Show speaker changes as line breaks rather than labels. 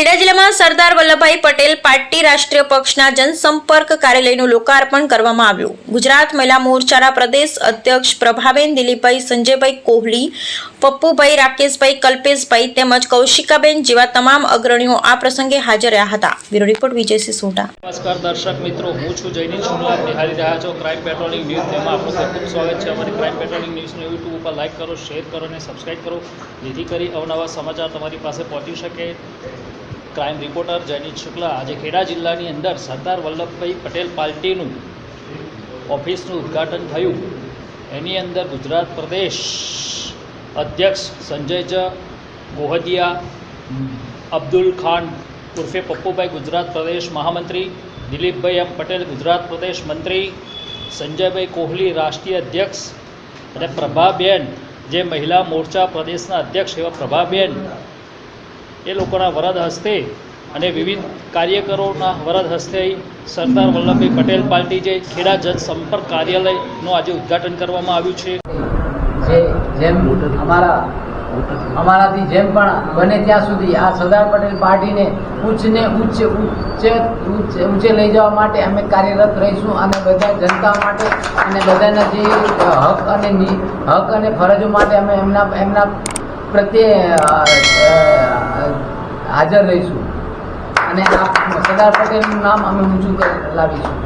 ખેડા જિલ્લામાં સરદાર વલ્લભભાઈ પટેલ પાર્ટી રાષ્ટ્રીય પક્ષના જનસંપર્ક કાર્યાલયનું લોકાર્પણ કરવામાં આવ્યું. ગુજરાત મહિલા મોરચાના પ્રદેશ અધ્યક્ષ પ્રભાબેન દિલીપભાઈ, સંજયભાઈ કોહલી, પપ્પુભાઈ રાકેશભાઈ, કલ્પેશભાઈ તેમજ કૌશિકાબેન જેવા તમામ અગ્રણીઓ આ પ્રસંગે હાજર રહ્યા હતા. Bureau report Vijaysinh Sodha.
નમસ્કાર દર્શક મિત્રો, હું છું જયનીલ છું આપ નિહાળી રહ્યા છો ક્રાઇમ પેટ્રોલિંગ ન્યૂઝ તેમાં આપનું ખૂબ સ્વાગત છે. અમારી ક્રાઇમ પેટ્રોલિંગ ન્યૂઝને યુટ્યુબ ઉપર લાઇક કરો શેર કરો અને સબસ્ક્રાઇબ કરો. જેથી કરી અવનવા સમાચાર તમારી પાસે પહોંચી શકે. ક્રાઇમ રિપોર્ટર જયનીત શુક્લા આજે ખેડા જિલ્લાની અંદર સરદાર વલ્લભભાઈ પટેલ પાર્ટીનું ઓફિસનું ઉદ્ઘાટન થયું. એની અંદર ગુજરાત પ્રદેશ અધ્યક્ષ સંજય જ ગોહદિયા, અબ્દુલ ખાન ઉર્ફે પપ્પુભાઈ ગુજરાત પ્રદેશ મહામંત્રી, દિલીપભાઈ એમ પટેલ ગુજરાત પ્રદેશ મંત્રી, સંજયભાઈ કોહલી રાષ્ટ્રીય અધ્યક્ષ અને પ્રભાબેન જે મહિલા મોરચા પ્રદેશના અધ્યક્ષ એવા પ્રભાબેન એ લોકોના વરદ હસ્તે અને વિવિધ કાર્યકરોના વરદ હસ્તે સરદાર વલ્લભભાઈ પટેલ પાર્ટી જે ખેડા જનસંપર્ક કાર્યાલયનું આજે ઉદ્ઘાટન કરવામાં આવ્યું છે.
જેમ અમારા, અમારાથી જેમ પણ બને ત્યાં સુધી આ સરદાર પટેલ પાર્ટીને ઉચ્ચને ઉચ્ચ ઉચ્ચ ઉચ્ચ ઊંચે લઈ જવા માટે અમે કાર્યરત રહીશું અને બધા જનતા માટે અને બધાના જે હક અને હક અને ફરજો માટે અમે એમના એમના પ્રત્યે હાજર રહીશું. અને સરદાર પટેલનું નામ અમે ઊંચું લાવીશું.